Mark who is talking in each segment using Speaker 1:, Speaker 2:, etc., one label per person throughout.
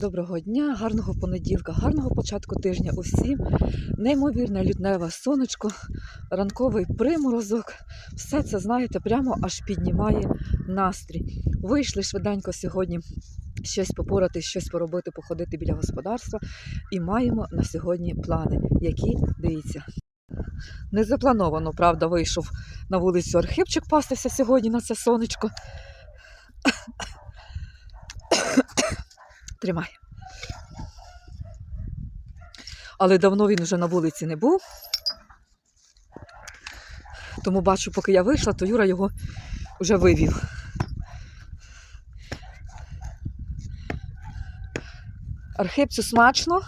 Speaker 1: Доброго дня, гарного понеділка, гарного початку тижня усім. Неймовірне лютневе сонечко, ранковий приморозок. Все це, знаєте, прямо аж піднімає настрій. Вийшли швиденько сьогодні щось попорати, щось поробити, походити біля господарства. І маємо на сьогодні плани, які дивіться. Не заплановано, правда, вийшов на вулицю Архипчик пастися сьогодні на це сонечко. Тримай. Але давно він вже на вулиці не був. Тому бачу, поки я вийшла, то Юра його вже вивів. Архипцю смачно.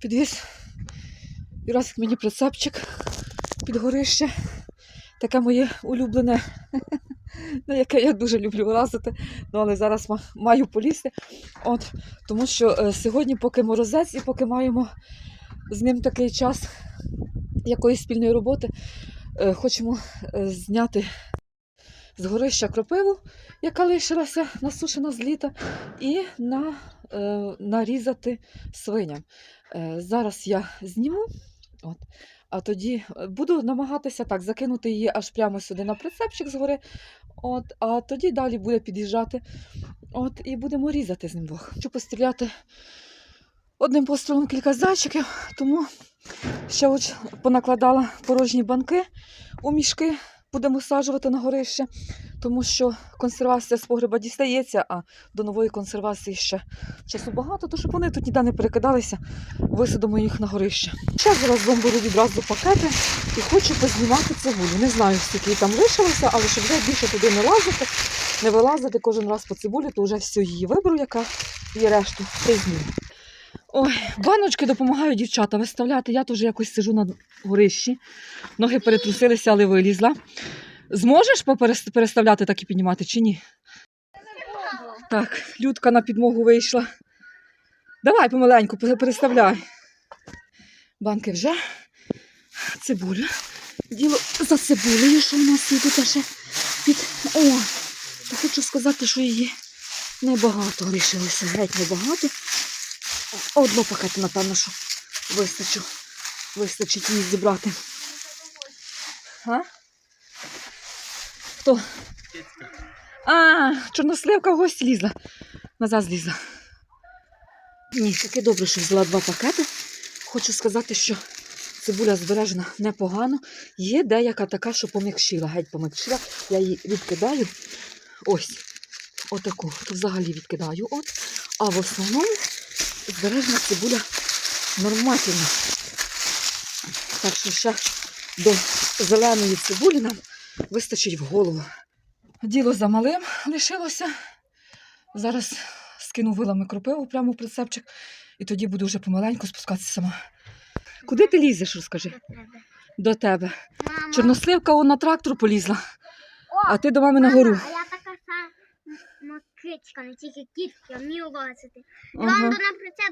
Speaker 1: Підвіз Юрасик мені прицепчик під горище. Таке моє улюблене, на яке я дуже люблю лазити. Ну, але зараз маю полізти. От, тому що е, сьогодні, поки морозець і поки маємо з ним такий час якоїсь спільної роботи, е, хочемо е, зняти з горища кропиву, яка лишилася насушена з літа, і на, е, нарізати свиням. Е, зараз я зніму. От. А тоді е, буду намагатися так закинути її аж прямо сюди на прицепчик згори. От, а тоді далі буде під'їжджати. От, і будемо різати з ним двох. Хочу постріляти одним пострілом кілька зайчиків, тому ще от понакладала порожні банки у мішки, будемо саджувати на горище, тому що консервація з погреба дістається, а до нової консервації ще часу багато, то щоб вони тут ніде не перекидалися, висадимо їх на горище. Ще зараз вам беру відразу пакети і хочу познімати цибулю. Не знаю, скільки там лишилося, але щоб вже більше туди не лазити, не вилазити кожен раз по цибулі, то вже всю її виберу, яка є решту, й. Ой, баночки допомагають дівчата виставляти. Я теж якось сижу на горищі. Ноги перетрусилися, але вилізла. Зможеш поперес- переставляти так і піднімати чи ні? Так, Людка на підмогу вийшла. Давай помаленьку, пере- переставляй. Банки вже. Цибуля. Діло за цибулею, що в нас є тут ще під. О! То хочу сказати, що її небагато лишилося, геть небагато. Одного пакету, напевно, що вистачу. Вистачить її зібрати. А? Хто? А, чорносливка в гості лізла. Назад злізла. Ні, таке добре, що взяла два пакети. Хочу сказати, що цибуля збережена непогано. Є деяка така, що пом'якшила, геть пом'якшила. Я її відкидаю. Ось. Отаку. То взагалі відкидаю. От. А в основному збережена цибуля нормально. Так що ще до зеленої цибулі нам вистачить в голову. Діло за малим лишилося. Зараз скину вилами кропиву прямо в прицепчик, і тоді буду вже помаленьку спускатися сама. Куди ти лізеш, розкажи? До тебе.
Speaker 2: Мама.
Speaker 1: Чорносливка он на трактор полізла,
Speaker 2: О,
Speaker 1: а ти до мами на гору.
Speaker 2: А я така сама кичка, не тільки кітки, я вмію лазити.
Speaker 1: Ага.
Speaker 2: до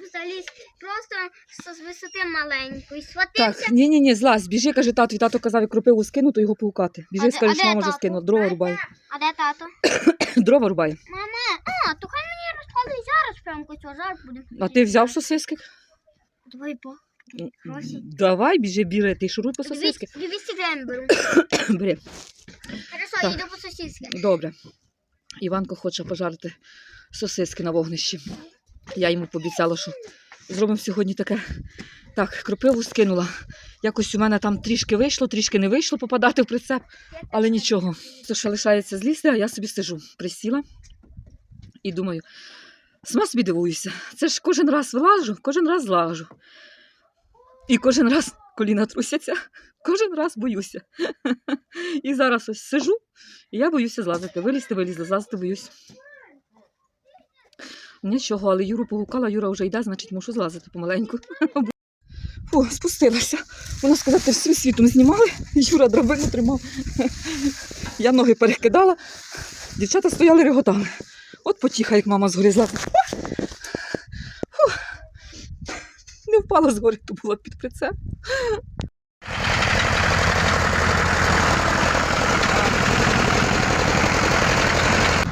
Speaker 2: на заліз просто з висоти маленької. Схватився.
Speaker 1: Так, ні, ні, ні, злазь, біжи, каже тату, і тато казав, як кропиву скину, то його погукати. Біжи, скажи, що мама вже скинула. Дрова рубає.
Speaker 2: А де тато?
Speaker 1: Дрова рубає.
Speaker 2: Мама, а, то хай мені розкладуть зараз прямо цього зараз буде.
Speaker 1: А ти взяв сосиски?
Speaker 2: Давай по.
Speaker 1: Давай, біжи, біре, ти шуруй по сосиски.
Speaker 2: 200 200 гривень беру.
Speaker 1: Бери.
Speaker 2: Хорошо,
Speaker 1: Так.
Speaker 2: йду по сосиски.
Speaker 1: Добре. Іванко хоче пожарити сосиски на вогнищі. Я йому пообіцяла, що зробимо сьогодні таке. Так, кропиву скинула. Якось у мене там трішки вийшло, трішки не вийшло попадати в прицеп, але нічого. Це ще лишається злізти, а я собі сижу. Присіла і думаю, сама собі дивуюся. Це ж кожен раз вилажу, кожен раз злажу. І кожен раз коліна трусяться, кожен раз боюся. І зараз ось сижу і я боюся злазити. Вилізти, вилізти, злазити боюсь. Нічого, але Юру погукала, Юра вже йде, значить мушу злазити помаленьку. Фу, спустилася. Вона сказати, всім світом знімали. Юра драбину тримав. Я ноги перекидала. Дівчата стояли реготали. От потіха, як мама згори злазить. Не впала згори, то була під прицеп.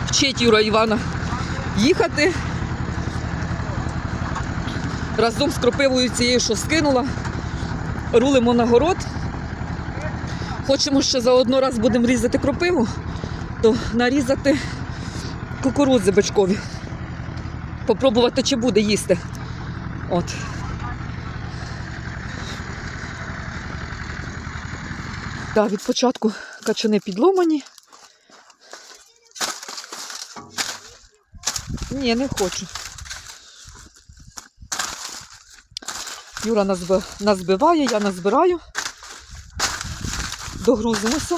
Speaker 1: Вчить Юра Івана їхати разом з кропивою цією, що скинула. Рулимо на город. Хочемо ще заодно раз будемо різати кропиву, то нарізати кукурудзи бачкові. Попробувати, чи буде їсти. От. Так, від початку качани підломані. Ні, не хочу. Юра назби- назбиває, я назбираю. Догрузимося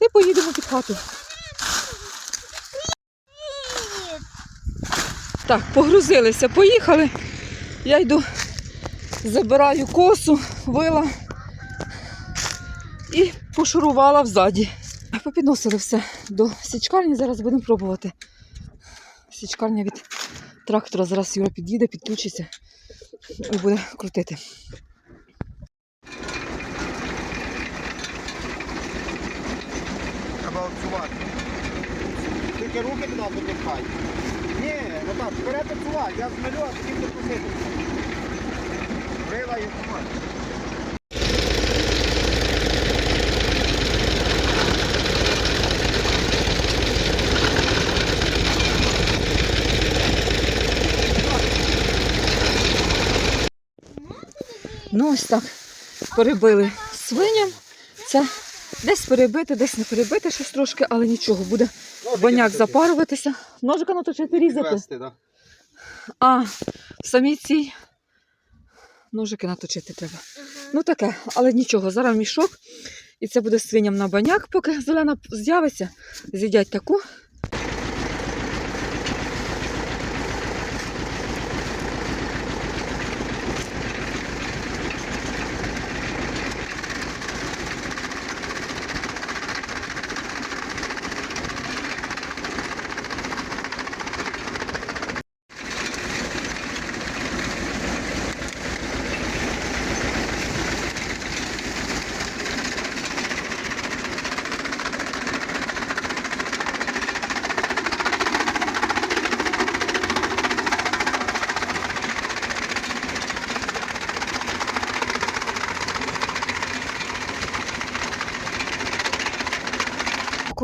Speaker 1: і поїдемо під хату. Так, погрузилися, поїхали. Я йду, забираю косу, вила і пошурувала взаді. Попідносили все до січкарні, зараз будемо пробувати. Січкарня від трактора. Зараз Юра під'їде, підключиться і буде крутити.
Speaker 3: Треба обцювати. Тільки руки туди допускай. Ні, ну так, вперед обцювай, я змалю, а тоді допустити. Рила і тримай.
Speaker 1: Ну, ось так. Перебили свиням. Це десь перебити, десь не перебити щось трошки, але нічого, буде баняк запаруватися. Ножика наточити різати. А, в самій цій ножики наточити треба. Ну таке, але нічого, зараз мішок. І це буде свиням на баняк, поки зелена з'явиться, з'їдять таку.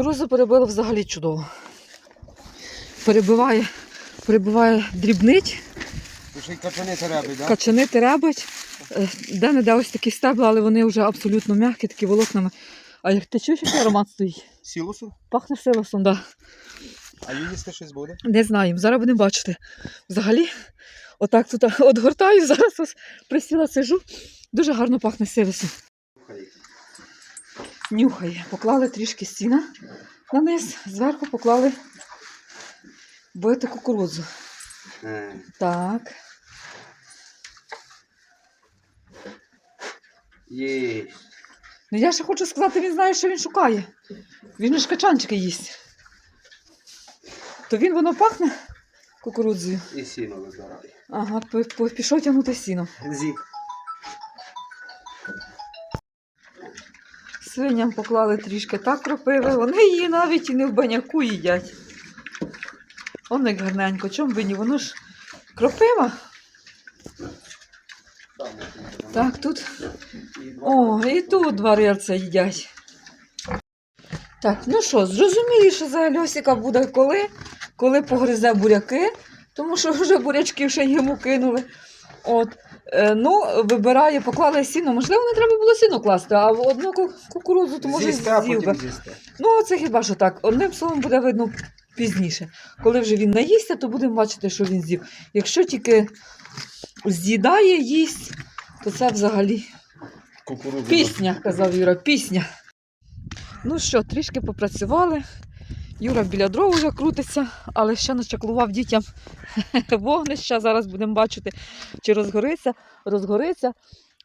Speaker 1: Кукурузу перебило взагалі чудово. Перебиває, перебиває дрібнить,
Speaker 3: качани теребить, да?
Speaker 1: качани теребить. Е, Де-не-де ось такі стебла, але вони вже абсолютно м'які, такі волокнами. А як ти чуєш, який аромат стоїть?
Speaker 3: Сілусу?
Speaker 1: Пахне силосом, так. Да.
Speaker 3: А їсти щось буде?
Speaker 1: Не знаю, зараз будемо бачити. Взагалі, отак тут отгортаю, зараз ось присіла сижу. Дуже гарно пахне силосом. Нюхає. Поклали трішки сіна на низ, зверху поклали бити кукурудзу.
Speaker 3: Е,
Speaker 1: Так.
Speaker 3: Є.
Speaker 1: Ну я ще хочу сказати, він знає, що він шукає. Він ж качанчики їсть. То він воно пахне кукурудзою.
Speaker 3: І сіно вибирай.
Speaker 1: Ага, пішов тягнути сіно.
Speaker 3: Зік.
Speaker 1: Свиням поклали трішки так кропиви, вони її навіть і не в баняку їдять. Он як гарненько, чому би ні? Воно ж кропива. Так, тут. О, і тут два рельця їдять. Так, ну що, зрозуміліше за Льосика буде коли, коли погризе буряки, тому що вже бурячки ще йому кинули. От. Е, ну, вибирає, поклали сіно. Можливо, не треба було сіно класти, а в одну ку- кукурудзу, то може
Speaker 3: З'їсти, а
Speaker 1: з'їв би.
Speaker 3: потім з'їсти.
Speaker 1: Ну, це хіба що так. Одним словом буде видно пізніше. Коли вже він наїсться, то будемо бачити, що він з'їв. Якщо тільки з'їдає, їсть, то це взагалі
Speaker 3: Кукурудзу.
Speaker 1: пісня, казав Юра, пісня. Ну що, трішки попрацювали. Юра біля дров вже крутиться, але ще начаклував дітям вогнища. Зараз будемо бачити, чи розгориться. Розгориться,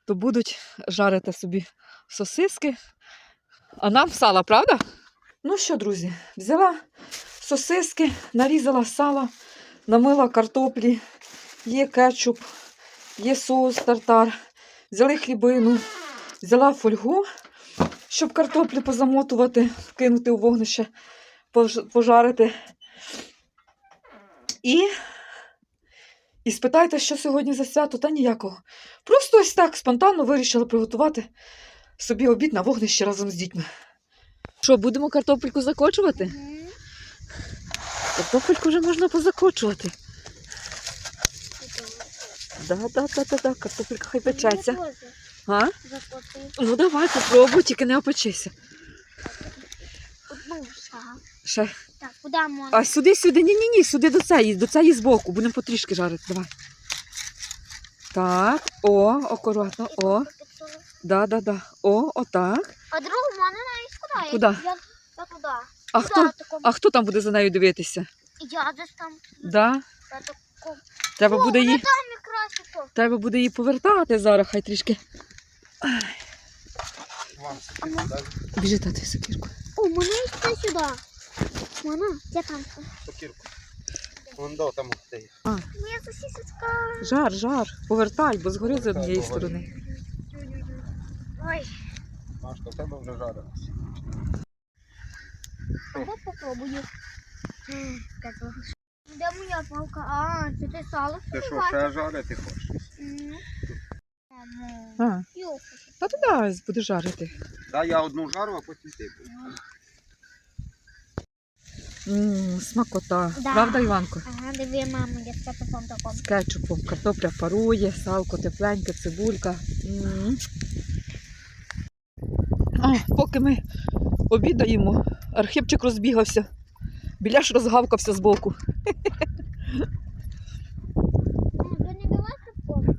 Speaker 1: то будуть жарити собі сосиски. А нам сала, правда? Ну що, друзі, взяла сосиски, нарізала сала, намила картоплі, є кетчуп, є соус тартар, взяли хлібину, взяла фольгу, щоб картоплю позамотувати, кинути у вогнище, пожарити. І, І спитайте, що сьогодні за свято, та ніякого. Просто ось так спонтанно вирішили приготувати собі обід на вогнище разом з дітьми. Що, будемо картопельку закочувати?
Speaker 2: Мгм.
Speaker 1: Картопельку вже можна позакочувати. Да, да, да, да, да, картопелька хай печеться. А? Ну давай, попробуй, тільки не опечися.
Speaker 2: Одну.
Speaker 1: Ще.
Speaker 2: Так, куди можна?
Speaker 1: А сюди, сюди, ні, ні, ні, сюди до цієї, до цієї збоку. Будемо потрішки жарити. Давай. Так, о, акуратно, о, да, да, да. О, отак.
Speaker 2: А другу можна навіть куди?
Speaker 1: Куди?
Speaker 2: Я, я туди.
Speaker 1: А
Speaker 2: Туди,
Speaker 1: хто, а хто там буде за нею дивитися?
Speaker 2: Я десь там.
Speaker 1: Да?
Speaker 2: Я.
Speaker 1: Треба
Speaker 2: О,
Speaker 1: буде
Speaker 2: вона
Speaker 1: її,
Speaker 2: там якраз то.
Speaker 1: треба буде її повертати зараз, хай трішки.
Speaker 3: Вам
Speaker 2: А ми-
Speaker 3: дай
Speaker 1: Біжи тати сокірку.
Speaker 2: О, мене йти сюди. Мана, я там.
Speaker 3: сокирку. Вон до там де є.
Speaker 2: Ні, сосисочка.
Speaker 1: Жар, жар. Повертай, бо згорить з однієї
Speaker 3: Повертай,
Speaker 1: сторони.
Speaker 2: Ой,
Speaker 3: Машка, в тебе вже жарилось.
Speaker 2: я попробую. М, скажу. Де моя палка? А, це ти сало
Speaker 3: Ти що,
Speaker 2: собі
Speaker 3: ще жарити хочеш?
Speaker 2: М. Мамо.
Speaker 1: А,
Speaker 2: Йо.
Speaker 1: та дай, буде жарити.
Speaker 3: Дай я одну жару, а потім ти.
Speaker 1: Ммм, смакота.
Speaker 2: Да.
Speaker 1: Правда, Іванко?
Speaker 2: Ага, диви, мамо, я з кетчупом таком.
Speaker 1: З кетчупом. Картопля парує, салко тепленьке, цибулька. А, поки ми обідаємо, архипчик розбігався. Біляш розгавкався
Speaker 2: давай таком.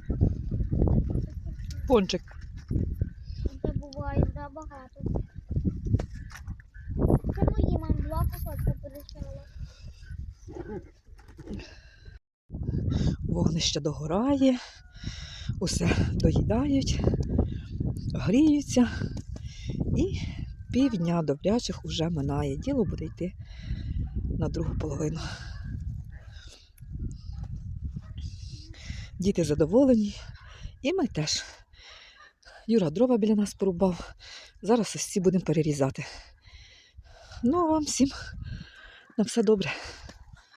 Speaker 1: Пончик.
Speaker 2: Це буває забагато. Це
Speaker 1: Вогнище догорає, усе доїдають, гріються. І півдня добрячих уже минає. Діло буде йти на другу половину. Діти задоволені, і ми теж. Юра дрова біля нас порубав. Зараз ось ці будемо перерізати. Ну, а вам всім на все добре.